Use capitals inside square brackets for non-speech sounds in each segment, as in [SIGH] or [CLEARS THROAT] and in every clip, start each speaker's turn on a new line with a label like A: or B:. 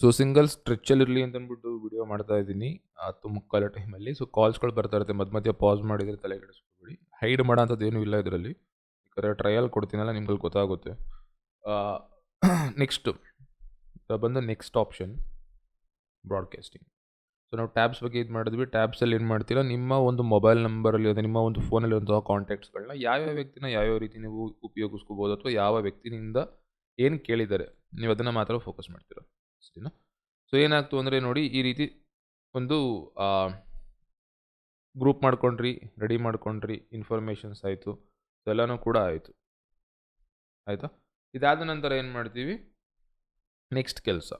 A: So single ಸ್ಟ್ರೆಚ್ಚಲ್ಲಿ ಇರಲಿ ಅಂತಂದ್ಬಿಟ್ಟು video ಮಾಡ್ತಾ ಇದ್ದೀನಿ. ಹತ್ತು ಮುಕ್ಕಾಲ ಟೈಮಲ್ಲಿ ಸೊ ಕಾಲ್ಸ್ಗಳು ಬರ್ತಾ ಇರುತ್ತೆ. ಮಧ್ಯ ಮಧ್ಯ ಪಾಸ್ ಮಾಡಿದರೆ ತಲೆ ಕೆಡಿಸ್ಕೊಬೇಡಿ ಹೈಡ್ ಮಾಡೋ ಅಂಥದ್ದು ಏನೂ ಇಲ್ಲ ಇದರಲ್ಲಿ. ಯಾಕಂದರೆ ಟ್ರಯಲ್ ಕೊಡ್ತೀನಲ್ಲ ನಿಮ್ಗೆ ಗೊತ್ತಾಗುತ್ತೆ. ನೆಕ್ಸ್ಟು [CLEARS THROAT] ಬಂದು ನೆಕ್ಸ್ಟ್ ಆಪ್ಷನ್ ಬ್ರಾಡ್ಕಾಸ್ಟಿಂಗ್ ಸೊ ನಾವು ಟ್ಯಾಬ್ಸ್ ಬಗ್ಗೆ ಇದು ಮಾಡಿದ್ವಿ. ಟ್ಯಾಬ್ಸಲ್ಲಿ ಏನು ಮಾಡ್ತೀರಾ? ನಿಮ್ಮ ಒಂದು ಮೊಬೈಲ್ ನಂಬರಲ್ಲಿ ಅಥವಾ ನಿಮ್ಮ ಒಂದು ಫೋನಲ್ಲಿರುವಂತಹ ಕಾಂಟ್ಯಾಕ್ಟ್ಸ್ಗಳನ್ನ ಯಾವ್ಯಾವ ವ್ಯಕ್ತಿನ ಯಾವ್ಯಾವ ರೀತಿ ನೀವು ಉಪಯೋಗಿಸ್ಕೋಬೋದು ಅಥವಾ ಯಾವ ವ್ಯಕ್ತಿನಿಂದ ಏನು ಕೇಳಿದ್ದಾರೆ? ನೀವು ಅದನ್ನು ಮಾತ್ರ ಫೋಕಸ್ ಮಾಡ್ತೀರಾ. ಸರಿನಾ ಸೊ ಏನಾಗ್ತು ಅಂದರೆ ನೋಡಿ, ಈ ರೀತಿ ಒಂದು ಗ್ರೂಪ್ ಮಾಡ್ಕೊಂಡ್ರಿ ರೆಡಿ ಮಾಡ್ಕೊಂಡ್ರಿ ಇನ್ಫಾರ್ಮೇಷನ್ಸ್ ಆಯಿತು. ಎಲ್ಲನೂ ಕೂಡ ಆಯಿತು. ಆಯಿತಾ? ಇದಾದ ನಂತರ ಏನು ಮಾಡ್ತೀವಿ? ನೆಕ್ಸ್ಟ್ ಕೆಲಸ.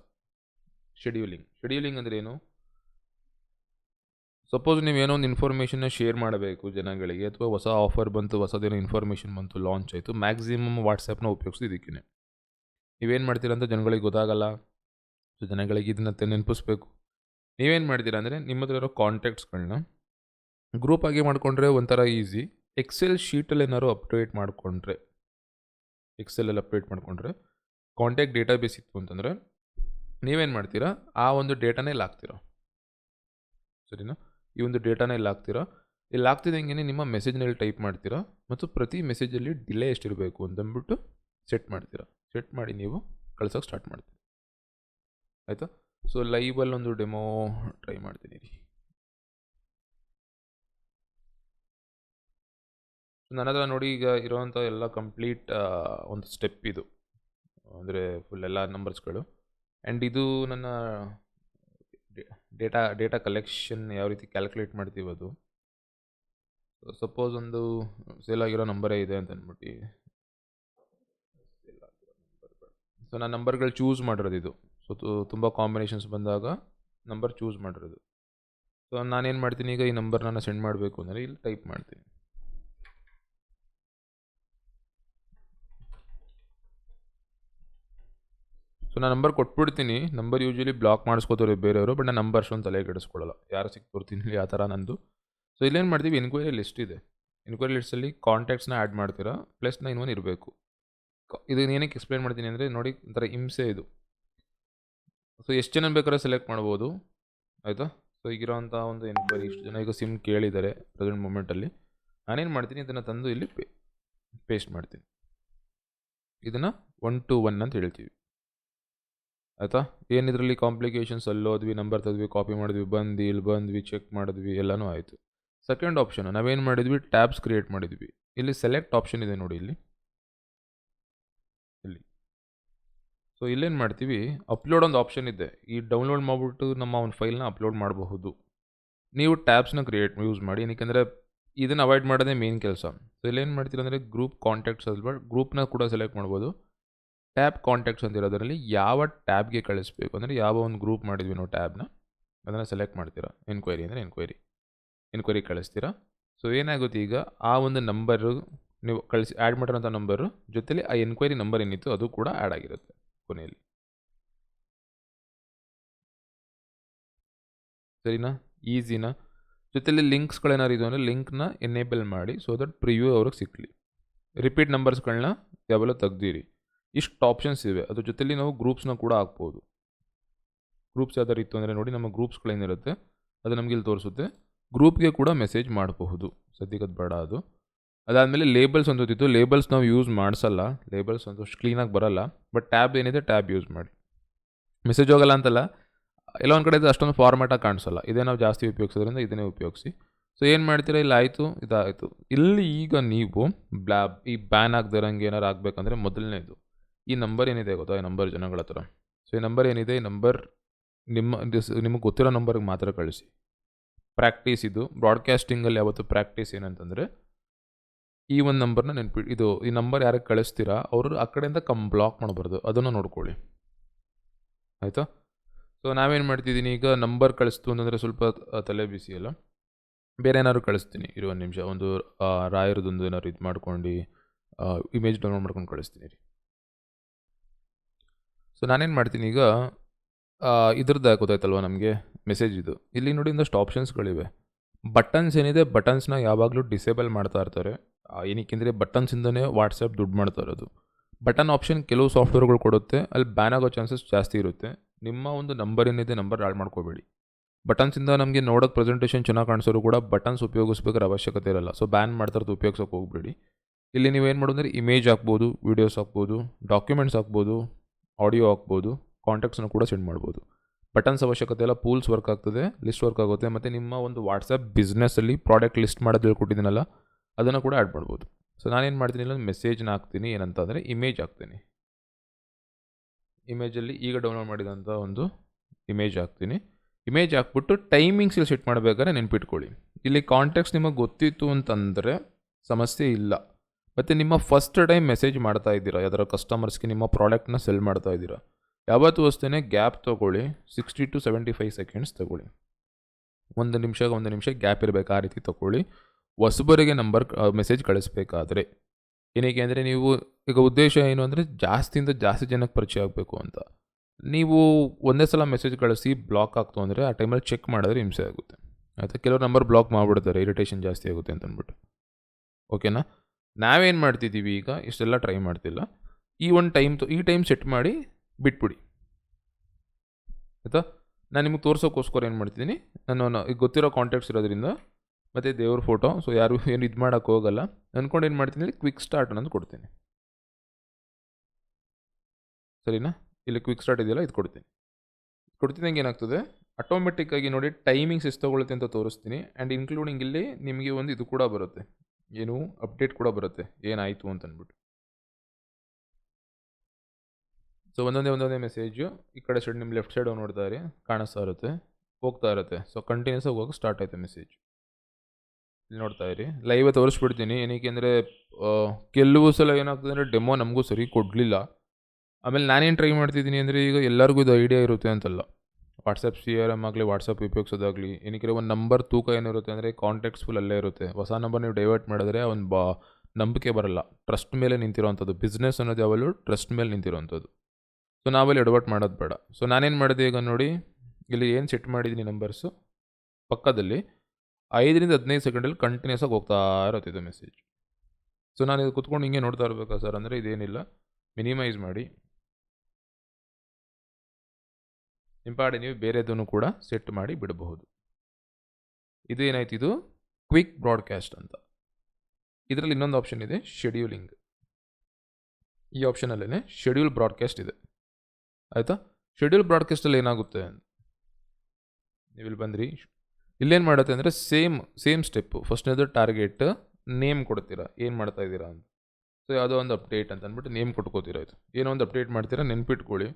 A: ಶೆಡ್ಯೂಲಿಂಗ್ ಶೆಡ್ಯೂಲಿಂಗ್ ಅಂದರೆ ಏನು? ಸಪೋಸ್ ನೀವೇನೋ ಒಂದು ಇನ್ಫಾರ್ಮೇಷನ್ನ ಶೇರ್ ಮಾಡಬೇಕು ಜನಗಳಿಗೆ, ಅಥವಾ ಹೊಸ ಆಫರ್ ಬಂತು, ಹೊಸದೇನೋ ಇನ್ಫಾರ್ಮೇಷನ್ ಬಂತು ಲಾಂಚ್ ಆಯಿತು ಮ್ಯಾಕ್ಸಿಮಮ್ ವಾಟ್ಸಪ್ನ ಉಪಯೋಗಿಸಿ ನೀವೇನು ಮಾಡ್ತೀರಂತ ಜನಗಳಿಗೆ ಗೊತ್ತಾಗಲ್ಲ. ಸೊ ಜನಗಳಿಗೆ ಇದನ್ನ ತೆ- ನೆನಪಿಸ್ಬೇಕು. ನೀವೇನು ಮಾಡ್ತೀರಾ ಅಂದರೆ ನಿಮ್ಮ ಹತ್ರ ಇರೋ ಕಾಂಟ್ಯಾಕ್ಟ್ಸ್ಗಳನ್ನ ಗ್ರೂಪ್ ಆಗಿ ಮಾಡಿಕೊಂಡ್ರೆ ಒಂಥರ ಈಸಿ ಎಕ್ಸೆಲ್ ಶೀಟಲ್ಲಿ ಏನಾದ್ರು ಅಪ್ಡೇಟ್ ಮಾಡಿಕೊಂಡ್ರೆ ಎಕ್ಸೆಲಲ್ಲಿ ಅಪ್ಡೇಟ್ ಮಾಡಿಕೊಂಡ್ರೆ ಕಾಂಟ್ಯಾಕ್ಟ್ ಡೇಟಾಬೇಸ್ ಇತ್ತು ಅಂತಂದರೆ ನೀವೇನು ಮಾಡ್ತೀರಾ? ಆ ಒಂದು ಡೇಟಾನೇ ಇಲ್ಲಿ ಹಾಕ್ತೀರಾ ಸರಿನಾ? ಈ ಒಂದು ಡೇಟಾನೇ ಇಲ್ಲಿ ಹಾಕ್ತೀರಾ ಇಲ್ಲಿ ಹಾಕ್ತಿದ್ದಂಗೆ ನಿಮ್ಮ ಮೆಸೇಜ್ನಲ್ಲಿ ಟೈಪ್ ಮಾಡ್ತೀರಾ? ಮತ್ತು ಪ್ರತಿ ಮೆಸೇಜಲ್ಲಿ ಡಿಲೇ ಎಷ್ಟಿರಬೇಕು ಅಂತಂದ್ಬಿಟ್ಟು ಸೆಟ್ ಮಾಡ್ತೀರಾ? ಸೆಟ್ ಮಾಡಿ ನೀವು ಕಳ್ಸೋಕ್ಕೆ ಸ್ಟಾರ್ಟ್ ಮಾಡ್ತೀರಾ. ಆಯಿತಾ? ಸೊ ಲೈವಲ್ಲಿ ಒಂದು ಡೆಮೋ ಟ್ರೈ ಮಾಡ್ತೀನಿ ನನ್ನ ಹತ್ರ ನೋಡಿ ಈಗ ಇರೋವಂಥ ಎಲ್ಲ ಕಂಪ್ಲೀಟ್ ಒಂದು ಸ್ಟೆಪ್ ಇದು. ಅಂದರೆ ಫುಲ್ ಎಲ್ಲ ನಂಬರ್ಸ್ಗಳು ಆ್ಯಂಡ್ ಇದು ನನ್ನ ಡೇಟಾ ಡೇಟಾ ಕಲೆಕ್ಷನ್ ಯಾವ ರೀತಿ ಕ್ಯಾಲ್ಕುಲೇಟ್ ಮಾಡ್ತೀವಿ ಅದು. ಸಪೋಸ್ ಒಂದು ಸೇಲ್ ಆಗಿರೋ ನಂಬರೇ ಇದೆ ಅಂತ ಅಂದ್ಬಿಟ್ಟು ಸೊ ನಾನು ನಂಬರ್ಗಳು ಚೂಸ್ ಮಾಡಿರೋದು ಇದು. ಸೊ ತುಂಬ ಕಾಂಬಿನೇಷನ್ಸ್ ಬಂದಾಗ ನಂಬರ್ ಚೂಸ್ ಮಾಡಿರೋದು. ಸೊ ನಾನೇನು ಮಾಡ್ತೀನಿ ಈಗ ಈ ನಂಬರ್ ನಾನು ಸೆಂಡ್ ಮಾಡಬೇಕು ಅಂದರೆ ಇಲ್ಲಿ ಟೈಪ್ ಮಾಡ್ತೀನಿ. ಸೊ ನಾನು ನಂಬರ್ ಕೊಟ್ಬಿಡ್ತೀನಿ. ನಂಬರ್ ಯೂಶ್ವಲಿ ಬ್ಲಾಕ್ ಮಾಡಿಸ್ಕೋತಾರೆ ಬೇರೆಯವರು ಬಟ್ ನಾನು ನಂಬರ್ ಅಷ್ಟೊಂದು ತಲೆ ಕೆಡಿಸ್ಕೊಳ್ಳಲ್ಲ ಯಾರು ಸಿಕ್ತಿರ್ತೀನಿ ಆ ಥರ ನಂದು. ಸೊ ಇಲ್ಲೇನು ಮಾಡ್ತೀವಿ? ಎನ್ಕ್ವೈರಿ ಲಿಸ್ಟ್ ಇದೆ. ಎನ್ಕ್ವೈರಿ ಲಿಸ್ಟಲ್ಲಿ ಕಾಂಟ್ಯಾಕ್ಟ್ಸ್ನ ಆ್ಯಡ್ ಮಾಡ್ತೀರಾ? ಪ್ಲಸ್ ನಾ ಒನ್ ಇರಬೇಕು. ಇದನ್ನ ಏನಕ್ಕೆ ಎಕ್ಸ್ಪ್ಲೇನ್ ಮಾಡ್ತೀನಿ ಅಂದರೆ ನೋಡಿ ಒಂಥರ ಹಿಂಸೆ ಇದು. ಸೊ ಎಷ್ಟು ಜನ ಬೇಕಾದ್ರೆ ಸೆಲೆಕ್ಟ್ ಮಾಡ್ಬೋದು. ಆಯಿತಾ? ಸೊ ಈಗಿರೋಂಥ ಒಂದು ಎನ್ಕ್ವೈರಿ ಇಷ್ಟು ಜನ. ಈಗ ಸಿಮ್ ಕೇಳಿದ್ದಾರೆ ಪ್ರೆಸೆಂಟ್ ಮೂಮೆಂಟಲ್ಲಿ ನಾನೇನು ಮಾಡ್ತೀನಿ? ಇದನ್ನು ತಂದು ಇಲ್ಲಿ ಪೇಸ್ಟ್ ಮಾಡ್ತೀನಿ. ಇದನ್ನು ಒನ್ ಟು ಒನ್ ಅಂತ ಹೇಳ್ತೀವಿ. ಆಯಿತಾ? ಏನಿದ್ರಲ್ಲಿ ಕಾಂಪ್ಲಿಕೇಶನ್ಸ್ ಅಲ್ಲೋದ್ವಿ ನಂಬರ್ ತದ್ವಿ ಕಾಪಿ ಮಾಡಿದ್ವಿ, ಬಂದು, ಇಲ್ಲಿ ಬಂದ್ವಿ ಚೆಕ್ ಮಾಡಿದ್ವಿ, ಎಲ್ಲನೂ ಆಯಿತು. ಸೆಕೆಂಡ್ ಆಪ್ಷನ್ ನಾವೇನು ಮಾಡಿದ್ವಿ? ಟ್ಯಾಬ್ಸ್ ಕ್ರಿಯೇಟ್ ಮಾಡಿದ್ವಿ. ಇಲ್ಲಿ ಸೆಲೆಕ್ಟ್ ಆಪ್ಷನ್ ಇದೆ ನೋಡಿ ಇಲ್ಲಿ. ಸೊ ಇಲ್ಲೇನು ಮಾಡ್ತೀವಿ? ಅಪ್ಲೋಡ್ ಒಂದು ಆಪ್ಷನ್ ಇದೆ. ಈ ಡೌನ್ಲೋಡ್ ಮಾಡಿಬಿಟ್ಟು ನಮ್ಮ ಒಂದು ಫೈಲ್ನ ಅಪ್ಲೋಡ್ ಮಾಡಬಹುದು. ನೀವು ಟ್ಯಾಬ್ಸ್ನ ಕ್ರಿಯೇಟ್ ಯೂಸ್ ಮಾಡಿ. ಏನಕ್ಕೆ ಇದನ್ನು ಅವಾಯ್ಡ್ ಮಾಡೋದೇ ಮೇನ್ ಕೆಲಸ. ಸೊ ಇಲ್ಲೇನು ಮಾಡ್ತೀರ ಅಂದರೆ ಗ್ರೂಪ್ ಕಾಂಟ್ಯಾಕ್ಟ್ಸ್ ಅಲ್ವಾ ಗ್ರೂಪ್ನ ಕೂಡ ಸೆಲೆಕ್ಟ್ ಮಾಡ್ಬೋದು. ಟ್ಯಾಬ್ ಕಾಂಟ್ಯಾಕ್ಟ್ಸ್ ಅಂತ ಇರೋದರಲ್ಲಿ ಯಾವ ಟ್ಯಾಬ್ಗೆ ಕಳಿಸ್ಬೇಕು? ಅಂದರೆ ಯಾವ ಒಂದು ಗ್ರೂಪ್ ಮಾಡಿದ್ವಿ ನಾವು ಟ್ಯಾಬ್ನ ಅದನ್ನು ಸೆಲೆಕ್ಟ್ ಮಾಡ್ತೀರಾ? ಎನ್ಕ್ವೈರಿ ಅಂದರೆ ಎನ್ಕ್ವೈರಿ ಎನ್ಕ್ವೈರಿ ಕಳಿಸ್ತೀರಾ? ಸೊ ಏನಾಗುತ್ತೆ ಈಗ? ಆ ಒಂದು ನಂಬರು ನೀವು ಕಳಿಸಿ ಆ್ಯಡ್ ಮಾಡಿರೋಂಥ ನಂಬರು ಜೊತೆಲಿ ಆ ಎನ್ಕ್ವೈರಿ ನಂಬರ್ ಏನಿತ್ತು, ಅದು ಕೂಡ ಆ್ಯಡ್ ಆಗಿರುತ್ತೆ. ಕೊನೆಯಲ್ಲಿ ಸರಿನಾ ಈಸಿನಾ ಜೊತೆಲಿ ಲಿಂಕ್ಸ್ಗಳೇನಾರು ಇದು ಅಂದರೆ ಲಿಂಕ್ನ ಎನೇಬಲ್ ಮಾಡಿ ಸೊ ದಟ್ ಪ್ರಿವ್ಯೂ ಅವ್ರಿಗೆ ಸಿಕ್ಕಲಿ ರಿಪೀಟ್ ನಂಬರ್ಸ್ಗಳನ್ನ ಯಾವೆಲ್ಲ ತೆಗ್ದಿರಿ ಇಷ್ಟು ಆಪ್ಷನ್ಸ್ ಇವೆ ಅದ್ರ ಜೊತೆಲಿ ನಾವು ಗ್ರೂಪ್ಸ್ನ ಕೂಡ ಹಾಕ್ಬೋದು ಗ್ರೂಪ್ಸ್ ಯಾವ್ದಾರು ಇತ್ತು ಅಂದರೆ ನೋಡಿ ನಮ್ಮ ಗ್ರೂಪ್ಸ್ಗಳೇನಿರುತ್ತೆ ಅದು ನಮಗೆ ಇಲ್ಲಿ ತೋರಿಸುತ್ತೆ ಗ್ರೂಪ್ಗೆ ಕೂಡ ಮೆಸೇಜ್ ಮಾಡಬಹುದು ಸದ್ಯಕ್ಕೆ ಬೇಡ ಅದು ಅದಾದಮೇಲೆ ಲೇಬಲ್ಸ್ ಒಂದು ಲೇಬಲ್ಸ್ ನಾವು ಯೂಸ್ ಮಾಡಿಸಲ್ಲ. ಲೇಬಲ್ಸ್ ಅಂತ ಕ್ಲೀನಾಗಿ ಬರಲ್ಲ. ಬಟ್ ಟ್ಯಾಬ್ ಏನಿದೆ ಟ್ಯಾಬ್ ಯೂಸ್ ಮಾಡಿ. ಮೆಸೇಜ್ ಹೋಗಲ್ಲ ಅಂತಲ್ಲ. ಎಲ್ಲ ಒಂದು ಕಡೆ ಇದು ಅಷ್ಟೊಂದು ಫಾರ್ಮ್ಯಾಟಾಗಿ ಕಾಣಿಸಲ್ಲ. ಇದೇ ನಾವು ಜಾಸ್ತಿ ಉಪಯೋಗಿಸೋದ್ರಿಂದ ಇದನ್ನೇ ಉಪಯೋಗಿಸಿ. ಸೊ ಏನು ಮಾಡ್ತೀರಾ? ಇಲ್ಲಿ, ಆಯಿತು, ಇದಾಯಿತು. ಇಲ್ಲಿ ಈಗ ನೀವು ಬ್ಲಾ, ಈ ಬ್ಯಾನ್ ಆಗದಿರಂಗೆ ಏನಾರು ಆಗಬೇಕಂದ್ರೆ ಮೊದಲನೇದು. ಈ ನಂಬರ್ ಏನಿದೆ ಗೊತ್ತಾ? ಈ ನಂಬರ್ ಜನಗಳ ಹತ್ರ. ಸೊ ಈ ನಂಬರ್ ಏನಿದೆ? ಈ ನಂಬರ್ ನಿಮ್ಮ ನಿಮಗೆ ಗೊತ್ತಿರೋ ನಂಬರ್ಗೆ ಮಾತ್ರ ಕಳಿಸಿ. ಪ್ರಾಕ್ಟೀಸ್ ಇದು. ಬ್ರಾಡ್ಕಾಸ್ಟಿಂಗಲ್ಲಿ ಯಾವತ್ತು ಪ್ರಾಕ್ಟೀಸ್ ಏನಂತಂದರೆ ಈ ಒಂದು ನಂಬರ್ನ ನೆನ್ಪಿ ಇದು ಈ ನಂಬರ್ ಯಾರಿಗೆ ಕಳಿಸ್ತೀರಾ, ಅವರು ಆ ಕಡೆಯಿಂದ ಕಮ್ ಬ್ಲಾಕ್ ಮಾಡಬಾರ್ದು, ಅದನ್ನು ನೋಡ್ಕೊಳ್ಳಿ. ಆಯಿತಾ? ಸೊ ನಾವೇನು ಮಾಡ್ತಿದ್ದೀನಿ ಈಗ ನಂಬರ್ ಕಳಿಸ್ತು ಅಂತಂದರೆ ಸ್ವಲ್ಪ ತಲೆ ಬಿಸಿ ಅಲ್ಲ? ಬೇರೆ ಏನಾದ್ರು ಕಳಿಸ್ತೀನಿ, ಇರೋ ಒಂದು ನಿಮಿಷ, ಒಂದು ರಾಯರದೊಂದು ಏನಾದ್ರು ಇದು ಮಾಡ್ಕೊಂಡು ಇಮೇಜ್ ಡೌನ್ಲೋಡ್ ಮಾಡ್ಕೊಂಡು ಕಳಿಸ್ತೀನಿ ರೀ ಸೊ ನಾನೇನು ಮಾಡ್ತೀನಿ ಈಗ ಇದ್ರದ್ದು ಗೊತ್ತಾಯ್ತಲ್ವ ನಮಗೆ ಮೆಸೇಜ್ ಇದು. ಇಲ್ಲಿ ನೋಡಿ ಇಂದಷ್ಟು ಆಪ್ಷನ್ಸ್ಗಳಿವೆ ಬಟನ್ಸ್ ಏನಿದೆ ಬಟನ್ಸ್ನ ಯಾವಾಗಲೂ ಡಿಸೇಬಲ್ ಮಾಡ್ತಾ ಇರ್ತಾರೆ. ಏನಕ್ಕೆಂದರೆ ಬಟನ್ಸಿಂದನೇ ವಾಟ್ಸಪ್ ದುಡ್ಡು ಮಾಡ್ತಾ ಇರೋದು. ಬಟನ್ ಆಪ್ಷನ್ ಕೆಲವು ಸಾಫ್ಟ್ವೇರ್ಗಳು ಕೊಡುತ್ತೆ, ಅಲ್ಲಿ ಬ್ಯಾನ್ ಆಗೋ ಚಾನ್ಸಸ್ ಜಾಸ್ತಿ ಇರುತ್ತೆ. ನಿಮ್ಮ ಒಂದು ನಂಬರ್ ಏನಿದೆ ನಂಬರ್ ಆ್ಯಡ್ ಮಾಡ್ಕೋಬೇಡಿ. ಬಟನ್ಸಿಂದ ನಮಗೆ ನೋಡೋದು ಪ್ರೆಸೆಂಟೇಷನ್ ಚೆನ್ನಾಗಿ ಕಾಣಿಸೋರು ಕೂಡ ಬಟನ್ಸ್ ಉಪಯೋಗಿಸ್ಬೇಕಾದ್ರೆ ಅವಶ್ಯಕತೆ ಇರಲ್ಲ. ಸೊ ಬ್ಯಾನ್ ಮಾಡ್ತಾರದು ಉಪಯೋಗಿಸೋಕೆ ಹೋಗ್ಬೇಡಿ. ಇಲ್ಲಿ ನೀವೇನು ಅಂದರೆ ಇಮೇಜ್ ಹಾಕ್ಬೋದು, ವೀಡಿಯೋಸ್ ಹಾಕ್ಬೋದು, ಡಾಕ್ಯುಮೆಂಟ್ಸ್ ಹಾಕ್ಬೋದು, ಆಡಿಯೋ ಹಾಕ್ಬೋದು, ಕಾಂಟ್ಯಾಕ್ಟ್ಸ್ನ ಕೂಡ ಸೆಂಡ್ ಮಾಡ್ಬೋದು. ಬಟನ್ಸ್ ಅವಶ್ಯಕತೆ ಇಲ್ಲ, ಪೂಲ್ಸ್ ವರ್ಕ್ ಆಗ್ತದೆ, ಲಿಸ್ಟ್ ವರ್ಕ್ ಆಗುತ್ತೆ. ಮತ್ತು ನಿಮ್ಮ ಒಂದು ವಾಟ್ಸಪ್ ಬಿಸ್ನೆಸ್ಸಲ್ಲಿ ಪ್ರಾಡಕ್ಟ್ ಲಿಸ್ಟ್ ಮಾಡೋದು ಹೇಳ್ಕೊಟ್ಟಿದ್ದೀನಲ್ಲ ಅದನ್ನು ಕೂಡ ಆ್ಯಡ್ ಮಾಡ್ಬೋದು. ಸೊ ನಾನೇನು ಮಾಡ್ತೀನಿ? ಇಲ್ಲೊಂದು ಮೆಸೇಜ್ನ ಹಾಕ್ತೀನಿ. ಏನಂತ ಅಂದರೆ ಇಮೇಜ್ ಹಾಕ್ತೀನಿ ಇಮೇಜಲ್ಲಿ ಈಗ ಡೌನ್ಲೋಡ್ ಮಾಡಿದಂಥ ಒಂದು ಇಮೇಜ್ ಹಾಕ್ತೀನಿ. ಇಮೇಜ್ ಹಾಕ್ಬಿಟ್ಟು ಟೈಮಿಂಗ್ಸ್ ಇಲ್ಲಿ ಸೆಟ್ ಮಾಡಬೇಕಾದ್ರೆ ನೆನ್ಪಿಟ್ಕೊಳ್ಳಿ. ಇಲ್ಲಿ ಕಾಂಟ್ಯಾಕ್ಟ್ಸ್ ನಿಮಗೆ ಗೊತ್ತಿತ್ತು ಅಂತಂದರೆ ಸಮಸ್ಯೆ ಇಲ್ಲ. ಮತ್ತು ನಿಮ್ಮ ಫಸ್ಟ್ ಟೈಮ್ ಮೆಸೇಜ್ ಮಾಡ್ತಾ ಇದ್ದೀರಾ? ಯಾವ್ದಾರ ಕಸ್ಟಮರ್ಸ್ಗೆ ನಿಮ್ಮ ಪ್ರಾಡಕ್ಟ್ನ ಸೆಲ್ ಮಾಡ್ತಾ ಇದ್ದೀರಾ? ಯಾವತ್ತು ಅಷ್ಟೇ ಗ್ಯಾಪ್ ತೊಗೊಳ್ಳಿ. Sixty to seventy five seconds ತೊಗೊಳ್ಳಿ. ಒಂದು ನಿಮಿಷ ಒಂದು ನಿಮಿಷ ಗ್ಯಾಪ್ ಇರಬೇಕು. ಆ ರೀತಿ ತೊಗೊಳ್ಳಿ. ಹೊಸಬರಿಗೆ ನಂಬರ್ ಮೆಸೇಜ್ ಕಳಿಸ್ಬೇಕಾದ್ರೆ. ಏನಕ್ಕೆ ಅಂದರೆ ನೀವು, ಈಗ ಉದ್ದೇಶ ಏನು ಅಂದರೆ ಜಾಸ್ತಿಯಿಂದ ಜಾಸ್ತಿ ಜನಕ್ಕೆ ಪರಿಚಯ ಆಗಬೇಕು ಅಂತ. ನೀವು ಒಂದೇ ಸಲ ಮೆಸೇಜ್ ಕಳಿಸಿ ಬ್ಲಾಕ್ ಆಗ್ತು ಅಂದರೆ ಆ ಟೈಮಲ್ಲಿ ಚೆಕ್ ಮಾಡಿದ್ರೆ ಹಿಂಸೆ ಆಗುತ್ತೆ. ಆಯಿತಾ? ಕೆಲವರು ನಂಬರ್ ಬ್ಲಾಕ್ ಮಾಡಿಬಿಡ್ತಾರೆ ಇರಿಟೇಷನ್ ಜಾಸ್ತಿ ಆಗುತ್ತೆ ಅಂತ ಅಂದ್ಬಿಟ್ಟು ಓಕೆನಾ ನಾವೇನು ಮಾಡ್ತಿದ್ದೀವಿ ಈಗ? ಇಷ್ಟೆಲ್ಲ ಟ್ರೈ ಮಾಡ್ತಿಲ್ಲ. ಈ ಒಂದು ಟೈಮ್ ಈ ಟೈಮ್ ಸೆಟ್ ಮಾಡಿ ಬಿಟ್ಬಿಡಿ. ಆಯಿತಾ? ನಾನು ನಿಮಗೆ ತೋರಿಸೋಕ್ಕೋಸ್ಕರ ಏನು ಮಾಡ್ತಿದ್ದೀನಿ? ನಾನು ಈಗ ಗೊತ್ತಿರೋ ಕಾಂಟ್ಯಾಕ್ಟ್ಸ್ ಇರೋದ್ರಿಂದ ಮತ್ತು ದೇವ್ರ ಫೋಟೋ ಸೊ ಯಾರು ಏನು ಇದು ಮಾಡೋಕ್ಕೆ ಹೋಗಲ್ಲ. ಅಂದ್ಕೊಂಡು ಏನು ಮಾಡ್ತೀನಿ ಅಂದರೆ ಕ್ವಿಕ್ ಸ್ಟಾರ್ಟ್ ಅನ್ನೋದು ಕೊಡ್ತೀನಿ. ಸರಿನಾ? ಇಲ್ಲಿ ಕ್ವಿಕ್ ಸ್ಟಾರ್ಟ್ ಇದೆಯಲ್ಲ, ಇದು ಕೊಡ್ತೀನಿ. ಕೊಡ್ತಿದ್ದಂಗೆ ಏನಾಗ್ತದೆ? ಆಟೋಮೆಟಿಕ್ಕಾಗಿ ನೋಡಿ ಟೈಮಿಂಗ್ಸ್ ಎಷ್ಟು ತೊಗೊಳುತ್ತೆ ಅಂತ ತೋರಿಸ್ತೀನಿ ಆ್ಯಂಡ್ ಇನ್ಕ್ಲೂಡಿಂಗ್ ಇಲ್ಲಿ ನಿಮಗೆ ಒಂದು ಇದು ಕೂಡ ಬರುತ್ತೆ. ಏನು? ಅಪ್ಡೇಟ್ ಕೂಡ ಬರುತ್ತೆ. ಏನಾಯಿತು ಅಂತ ಅಂದ್ಬಿಟ್ಟು ಸೊ ಒಂದೊಂದೇ ಒಂದೊಂದೇ ಮೆಸೇಜು ಈ ಕಡೆ ಸೈಡ್ ನಿಮ್ಮ ಲೆಫ್ಟ್ ಸೈಡ್ ನೋಡ್ತಾ ಇರಿ. ಕಾಣಿಸ್ತಾ ಇರುತ್ತೆ. ಹೋಗ್ತಾ ಇರುತ್ತೆ. ಸೊ ಕಂಟಿನ್ಯೂಸ್ ಆಗಿ ಸ್ಟಾರ್ಟ್ ಆಯಿತು ಮೆಸೇಜ್ ನೋಡ್ತಾ ಇರಿ. ಲೈವೇ ತೋರಿಸ್ಬಿಡ್ತೀನಿ. ಏನಕ್ಕೆ ಅಂದರೆ ಕೆಲವು ಸಲ ಏನಾಗ್ತದೆ ಅಂದರೆ ಡೆಮೋ ನಮಗೂ ಸರಿ ಕೊಡಲಿಲ್ಲ. ಆಮೇಲೆ ನಾನೇನು ಟ್ರೈ ಮಾಡ್ತಿದ್ದೀನಿ ಅಂದರೆ ಈಗ ಎಲ್ಲರಿಗೂ ಇದು ಐಡಿಯಾ ಇರುತ್ತೆ ಅಂತಲ್ಲ. ವಾಟ್ಸಪ್ ಸಿ ಆರ್ ಎಂ ಆಗಲಿ ವಾಟ್ಸಪ್ ಉಪಯೋಗಿಸೋದಾಗಲಿ ಏನಕ್ಕೆ ಒಂದು ನಂಬರ್ ತೂಕ ಏನಿರುತ್ತೆ ಅಂದರೆ ಕಾಂಟ್ಯಾಕ್ಟ್ಸ್ ಫುಲ್ ಅಲ್ಲೇ ಇರುತ್ತೆ. ಹೊಸ ನಂಬರ್ ನೀವು ಡೈವರ್ಟ್ ಮಾಡಿದ್ರೆ ಒಂದು ಬಾ, ನಂಬಿಕೆ ಬರಲ್ಲ. ಟ್ರಸ್ಟ್ ಮೇಲೆ ನಿಂತಿರೋವಂಥದ್ದು ಬಿಸ್ನೆಸ್ ಅನ್ನೋದು ಯಾವಾಗಲೂ ಟ್ರಸ್ಟ್ ಮೇಲೆ ನಿಂತಿರೋವಂಥದ್ದು ಸೊ ನಾವಲ್ಲಿ ಎಡವಟ್ ಮಾಡೋದು ಬೇಡ. ಸೊ ನಾನೇನು ಮಾಡಿದೆ ಈಗ ನೋಡಿ, ಇಲ್ಲಿ ಏನು ಸೆಟ್ ಮಾಡಿದ್ದೀನಿ ನಂಬರ್ಸು ಪಕ್ಕದಲ್ಲಿ ಐದರಿಂದ ಹದಿನೈದು ಸೆಕೆಂಡಲ್ಲಿ ಕಂಟಿನ್ಯೂಸ್ ಆಗಿ ಹೋಗ್ತಾ ಇದು ಮೆಸೇಜ್ ಸೊ ನಾನು ಇದು ಕುತ್ಕೊಂಡು ಹಿಂಗೆ ನೋಡ್ತಾ ಇರಬೇಕಾ ಸರ್ ಅಂದರೆ ಇದೇನಿಲ್ಲ. ಮಿನಿಮೈಸ್ ಮಾಡಿ. ಇಂಪಾಡಿ ನೀವು ಬೇರೆದನ್ನು ಕೂಡ ಸೆಟ್ ಮಾಡಿ ಬಿಡಬಹುದು. ಇದು ಏನಾಯ್ತು ಇದು? ಕ್ವಿಕ್ ಬ್ರಾಡ್ಕಾಸ್ಟ್ ಅಂತ. ಇದರಲ್ಲಿ ಇನ್ನೊಂದು ಆಪ್ಷನ್ ಇದೆ ಶೆಡ್ಯೂಲಿಂಗ್ ಈ ಆಪ್ಷನಲ್ಲೇ ಶೆಡ್ಯೂಲ್ ಬ್ರಾಡ್ಕಾಸ್ಟ್ ಇದೆ. ಆಯಿತಾ? ಶೆಡ್ಯೂಲ್ ಬ್ರಾಡ್ಕಾಸ್ಟಲ್ಲಿ ಏನಾಗುತ್ತೆ? ನೀವು ಇಲ್ಲಿ ಬಂದ್ರಿ. ಇಲ್ಲೇನು ಮಾಡುತ್ತೆ ಅಂದರೆ ಸೇಮ್ ಸೇಮ್ ಸ್ಟೆಪ್ಪು ಫಸ್ಟ್ನೇದು ಟಾರ್ಗೆಟ್ ನೇಮ್ ಕೊಡ್ತೀರಾ, ಏನು ಮಾಡ್ತಾ ಇದ್ದೀರಾ ಅಂತ. ಸೊ, ಯಾವುದೋ ಒಂದು ಅಪ್ಡೇಟ್ ಅಂತ ಅಂದ್ಬಿಟ್ಟು ನೇಮ್ ಕೊಟ್ಕೋತೀರಾ ಇದು. ಏನೋ ಒಂದು ಅಪ್ಡೇಟ್ ಮಾಡ್ತೀರಾ, ನೆನ್ಪಿಟ್ಕೊಳ್ಳಿ.